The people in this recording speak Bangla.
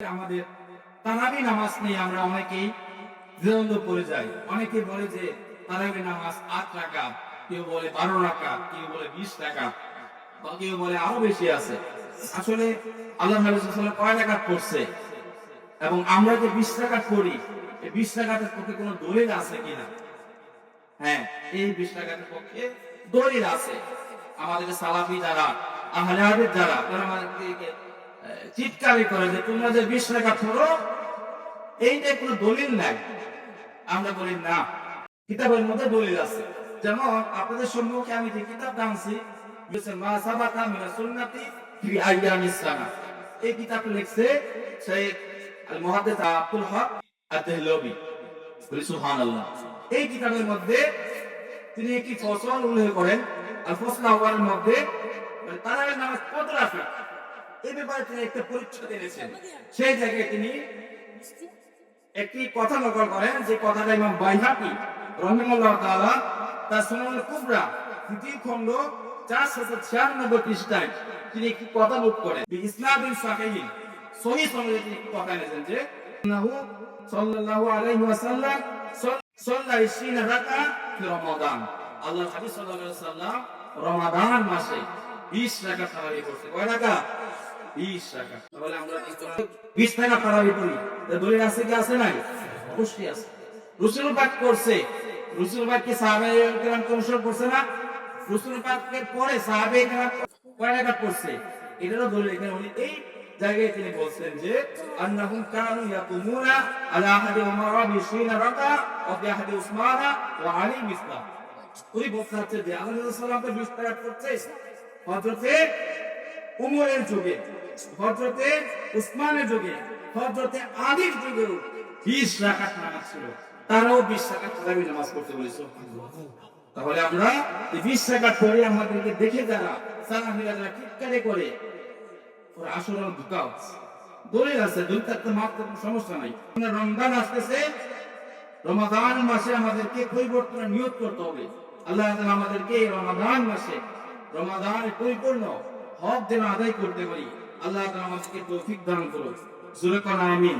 আমাদের তারাবি নামাজ নিয়ে আমরা অনেকেই দ্বিধাদ্বন্দ্ব পড়ে যাই। অনেকে বলে যে তারাবি নামাজ আট টাকা কেউ বলে বারো টাকা কেউ বলে বিশ টাকা বা কেউ বলে আরও বেশি আছে। আসলে আল্লাহ নবী সাল্লাল্লাহু কয় টাকা করছে এবং আমরা যে বিশ টাকা করি এই বিশ টাকাটার পক্ষে কোনো দলিল আছে কিনা? হ্যাঁ এই বিশ টাকার পক্ষে দলিল আছে। আমাদের সালাফি যারা, আহলে যারা, তারা আমাদেরকে আহ, চিৎকারই করে যে তোমরা যে বিশ টাকা ধরো এইটা কোনো দলিল নাই। আমরা বলি না। কিতাবের মধ্যে দলিল আছে। যেমন আপনাদের সম্মুখে আমি যে কিতাব টানছি এই মধ্যে তিনি একটি উল্লেখ করেন। আর মধ্যে তারাবের নামাজ কত রাখা এই ব্যাপারে তিনি একটা পরিচ্ছদ এনেছেন। সেই জায়গায় তিনি একটি কথা নকল করেন যে কথাটা ইমাম বাইহাকি রহিমুল্লাহ তাআলা তার সুনান কুবরা তৃতীয় খণ্ড চারশত ছিয়ানব্বই পৃষ্ঠায় তিনি একটি কথা নোট করেন। ইসলামিন সাহিহিন সহি সনদে তিনি কথা এনেছেন যে আন্নাহু সাল্লাল্লাহু আলাইহি ওয়াসাল্লাম সাল্লা 20 রাকা ফি রমাদান। আল্লাহ হাবিব সাল্লাল্লাহু আলাইহি ওয়াসাল্লাম রমাদান মাসে 20 রাকা তারাবি করছে। কয় রাকা 20 টাকা তাহলে আমরা? 20 টাকা তারাবি করি। দলিল আছে কি, আছে নাই? অবশ্যই আছে। রসুল পাক করছে। রসুল পাক কি সাহাবে কেরাম অনুসরণ করছে না? রসুল পাকের পরে সাহাবে কেরাম কয় করছে এটারও দলিল এখানে উনি এই জায়গায় তিনি বলছেন যে, আন্নাহুম কানু ইয়াকুমুনা আলা আহাদি উমর বিশিনা রাকা ওয়া ফি আহাদি উসমানা ওয়া আলী মিসলা। উনি বলতে হচ্ছে যে, আল্লাহ সাল্লাল্লাহু আলাইহি ওয়াসাল্লাম তো 20 টাকা করছে হযরতে উমরের যুগে হজরতে উসমানের যুগে হজরতে আলীর যুগেও বিশ রাকাত নামাজ ছিল। তারাও বিশ রাকাত তারাবি নামাজ পড়তে বলেছে তাহলে আমরা এই বিশ রাকাত পরে আমাদেরকে দেখে যারা সালামিরা যারা টিটকারে করে, ওরা আসলে ঢুকাও দলিল আছে, দলিল থাকতে মারতে কোনো সমস্যা নাই। রমজান আসতেছে রমাদান মাসে আমাদেরকে পরিবর্তন নিয়োগ করতে হবে। আল্লাহ আমাদেরকে রমাদান মাসে রমাদান পরিপূর্ণ হক যেন আদায় করতে পারি। আল্লাহ আমাদেরকে তৌফিক দান করুন সুরে আমিন।